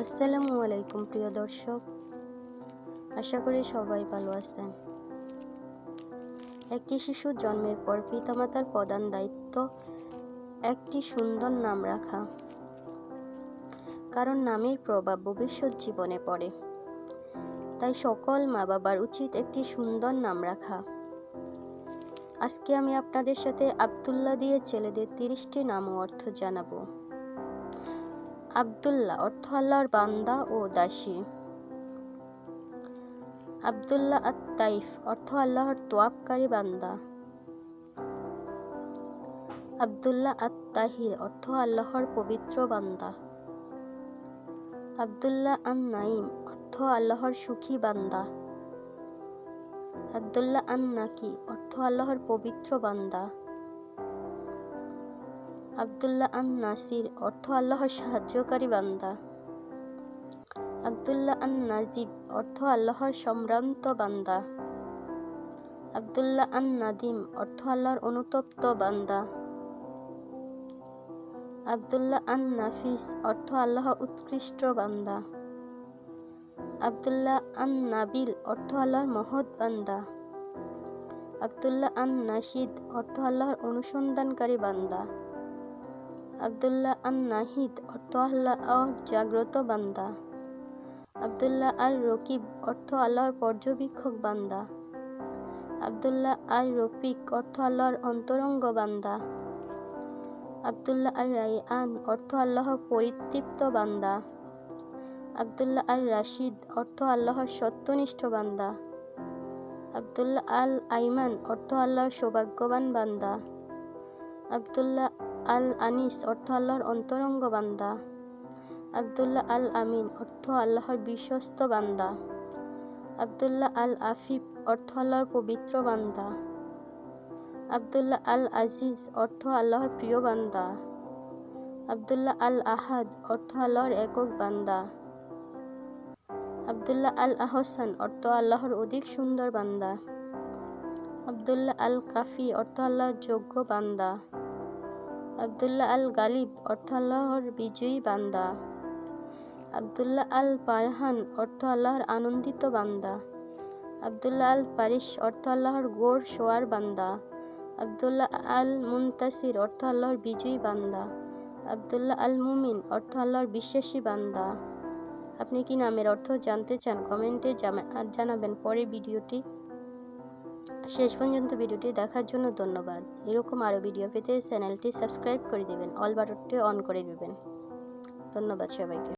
আসসালামু আলাইকুম, প্রিয় দর্শক। আশা করি সবাই ভালো আছেন। একটি শিশু জন্মের পর পিতামাতার প্রধান দায়িত্ব, একটি সুন্দর নাম রাখা। কারণ নামের প্রভাব ভবিষ্যৎ জীবনে পড়ে। তাই সকল মা বাবার উচিত একটি সুন্দর নাম রাখা। আজকে আমি আপনাদের সাথে আবদুল্লাহ দিয়ে ছেলেদের তিরিশটি নাম অর্থ জানাব। আবদুল্লাহ অর্থ আল্লাহর বান্দা ও দাসী। আবদুল্লাহ আত অর্থ আল্লাহর তোয়াবকারী বান্দা। আবদুল্লাহ আত তাহির অর্থ আল্লাহর পবিত্র বান্দা। আবদুল্লাহ আন নাইম অর্থ আল্লাহর সুখী বান্দা। আবদুল্লাহ আন নাকি অর্থ আল্লাহর পবিত্র বান্দা। আবদুল্লাহ আন নাসির অর্থ আল্লাহর সাহায্যকারী বান্দা। আবদুল্লাহ আন নাজিব অর্থ আল্লাহর সম্ভ্রান্ত বান্দা। আবদুল্লাহ আন নাদিম অর্থ আল্লাহর অনুতপ্ত বান্দা। আবদুল্লাহ আন নাফিস অর্থ আল্লাহর উৎকৃষ্ট বান্দা। আবদুল্লাহ আন নাবিল অর্থ আল্লাহর মহৎ বান্দা। আবদুল্লাহ আন নাশিদ অর্থ আল্লাহর অনুসন্ধানকারী বান্দা। আবদুল্লাহ আন নাহিদ অর্থ আল্লাহর জাগ্রত বান্দা। আবদুল্লাহ আর রকিব অর্থ আল্লাহর পর্যবেক্ষক বান্দা। আবদুল্লাহ আর রফিক অর্থ আল্লাহর অন্তরঙ্গ বান্দা। আবদুল্লাহ আর রাইআন অর্থ আল্লাহর পরিতৃপ্ত বান্দা। আবদুল্লাহ আর রাশিদ অর্থ আল্লাহর সত্যনিষ্ঠ বান্দা। আবদুল্লাহ আল আইমান অর্থ আল্লাহর সৌভাগ্যবান বান্দা। আবদুল্লাহ আল আনিস অর্থ আল্লাহর অন্তরঙ্গ বান্দা। আবদুল্লাহ আল আমিন অর্থ আল্লাহর বিশ্বস্ত বান্দা। আবদুল্লাহ আল আফিফ অর্থ আল্লাহর পবিত্র বান্দা। আবদুল্লাহ আল আজিজ অর্থ আল্লাহর প্রিয় বান্দা। আবদুল্লাহ আল আহাদ অর্থ আল্লাহর একক বান্দা। আবদুল্লাহ আল আহসান অর্থ আল্লাহর অধিক সুন্দর বান্দা। আবদুল্লাহ আল কাফি অর্থ আল্লাহর যোগ্য বান্দা। আবদুল্লাহ আল গালিব অর্থ আল্লাহর বিজয়ী বান্দা। আবদুল্লাহ আল পারহান অর্থ আল্লাহর আনন্দিত বান্দা। আবদুল্লাহ আল পারিস অর্থ আল্লাহর গোড় শোয়ার বান্দা। আবদুল্লাহ আল মুন্তাসির অর্থ আল্লাহর বিজয়ী বান্দা। আবদুল্লাহ আল মুমিন অর্থ আল্লাহর বিশ্বাসী বান্দা। আপনি কি নামের অর্থ জানতে চান? কমেন্টে জানাবেন। পরের ভিডিওটি শেষ পর্যন্ত ভিডিওটি দেখার জন্য ধন্যবাদ। এরকম আরও ভিডিও পেতে চ্যানেলটি সাবস্ক্রাইব করে দেবেন, অল বাটনটি অন করে দেবেন। ধন্যবাদ সবাইকে।